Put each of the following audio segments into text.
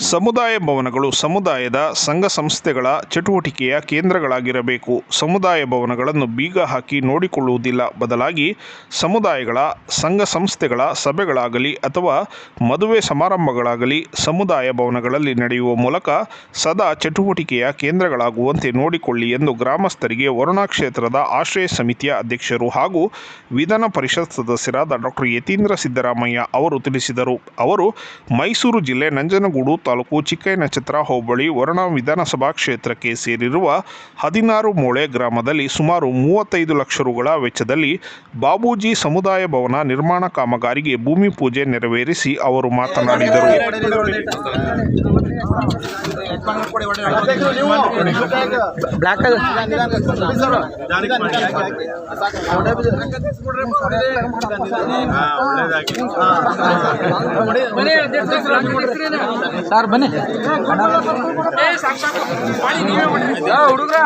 ಸಮುದಾಯ ಭವನಗಳು ಸಮುದಾಯದ ಸಂಘ ಸಂಸ್ಥೆಗಳ ಚಟುವಟಿಕೆಯ ಕೇಂದ್ರಗಳಾಗಿರಬೇಕು. ಸಮುದಾಯ ಭವನಗಳನ್ನು ಬೀಗ ಹಾಕಿ ನೋಡಿಕೊಳ್ಳುವುದಿಲ್ಲ. ಬದಲಾಗಿ ಸಮುದಾಯಗಳ, ಸಂಘ ಸಂಸ್ಥೆಗಳ ಸಭೆಗಳಾಗಲಿ ಅಥವಾ ಮದುವೆ ಸಮಾರಂಭಗಳಾಗಲಿ ಸಮುದಾಯ ಭವನಗಳಲ್ಲಿ ನಡೆಯುವ ಮೂಲಕ ಸದಾ ಚಟುವಟಿಕೆಯ ಕೇಂದ್ರಗಳಾಗುವಂತೆ ನೋಡಿಕೊಳ್ಳಿ ಎಂದು ಗ್ರಾಮಸ್ಥರಿಗೆ ವರುಣಾ ಕ್ಷೇತ್ರದ ಆಶ್ರಯ ಸಮಿತಿಯ ಅಧ್ಯಕ್ಷರು ಹಾಗೂ ವಿಧಾನ ಪರಿಷತ್ ಸದಸ್ಯರಾದ ಡಾಕ್ಟರ್ ಯತೀಂದ್ರ ಸಿದ್ದರಾಮಯ್ಯ ಅವರು ತಿಳಿಸಿದರು. ಅವರು ಮೈಸೂರು ಜಿಲ್ಲೆ ನಂಜನಗೂಡು ತಾಲೂಕು ಚಿಕ್ಕಯ್ಯನಚಿತ್ರ ಹೋಬಳಿ ವರುಣ ವಿಧಾನಸಭಾ ಕ್ಷೇತ್ರಕ್ಕೆ ಸೇರಿರುವ ಹದಿನಾರು ಮೋಳೆ ಗ್ರಾಮದಲ್ಲಿ ಸುಮಾರು ಮೂವತ್ತೈದು ಲಕ್ಷ ರುಗಳ ವೆಚ್ಚದಲ್ಲಿ ಬಾಬೂಜಿ ಸಮುದಾಯ ಭವನ ನಿರ್ಮಾಣ ಕಾಮಗಾರಿಗೆ ಭೂಮಿ ಪೂಜೆ ನೆರವೇರಿಸಿ ಅವರು ಮಾತನಾಡಿದರು. ಸರ್ ಬನ್ನಿ ಹುಡುಗ್ರ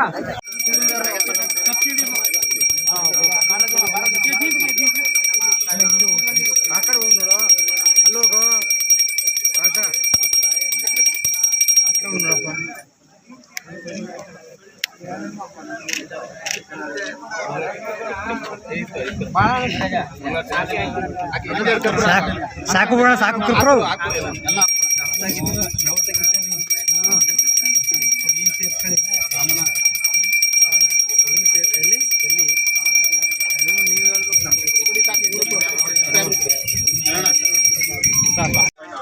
ಸಾಕು ಬಿಡ ಸಾಕು ಕುರ್ಕ್ರು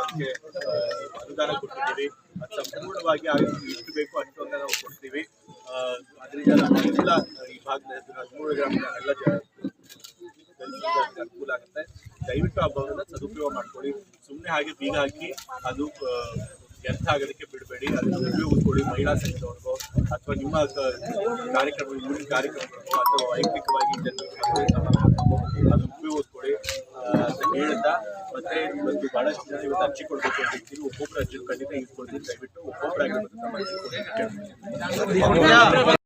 ಅದಕ್ಕೆ ಅನುದಾನ ಕೊಟ್ಟಿದ್ದೀವಿ ಸಂಪೂರ್ಣವಾಗಿ ಎಷ್ಟು ಬೇಕು ಅಷ್ಟೊಂದು ನಾವು ಕೊಡ್ತೀವಿ ಅದರಿಂದ ನಾವೆಲ್ಲ ಈ ಭಾಗದ ಹದಿಮೂರು ಗ್ರಾಮದ ಎಲ್ಲ ದಯವಿಟ್ಟು ಆ ಭವನದ ಸದುಪಯೋಗ ಮಾಡ್ಕೊಳ್ಳಿ. ಸುಮ್ಮನೆ ಹಾಗೆ ಬೀಗ ಹಾಕಿ ಅದು ವ್ಯರ್ಥ ಆಗೋದಕ್ಕೆ ಬಿಡಬೇಡಿ. ಅದನ್ನು ಉಪಯೋಗಿಸ್ಕೊಳ್ಳಿ ಮಹಿಳಾ ಸಂಘದವ್ರಿಗೋ ಅಥವಾ ನಿಮ್ಮ ಕಾರ್ಯಕ್ರಮ ಮುಂದಿನ ಕಾರ್ಯಕ್ರಮಗಳಿಗೋ ಅಥವಾ ವೈಯಕ್ತಿಕವಾಗಿ ಜನರಿಗೆ ಅದು ಉಪಯೋಗಿಸ್ಕೊಳ್ಳಿ. ಕೊಡಿ ಹೇಳ್ತಾ ಮತ್ತೆ ಇವತ್ತು ಬಹಳಷ್ಟು ಜನ ಇವತ್ತು ಅರ್ಜಿ ಅಂತ ಇರ್ತೀವಿ ಒಬ್ಬೊಬ್ಬರು ಅರ್ಜಿ ಖಂಡಿತ ಇಸ್ಕೊಳ್ತೀನಿ ದಯವಿಟ್ಟು ಒಬ್ಬೊಬ್ಬರಾಗಿ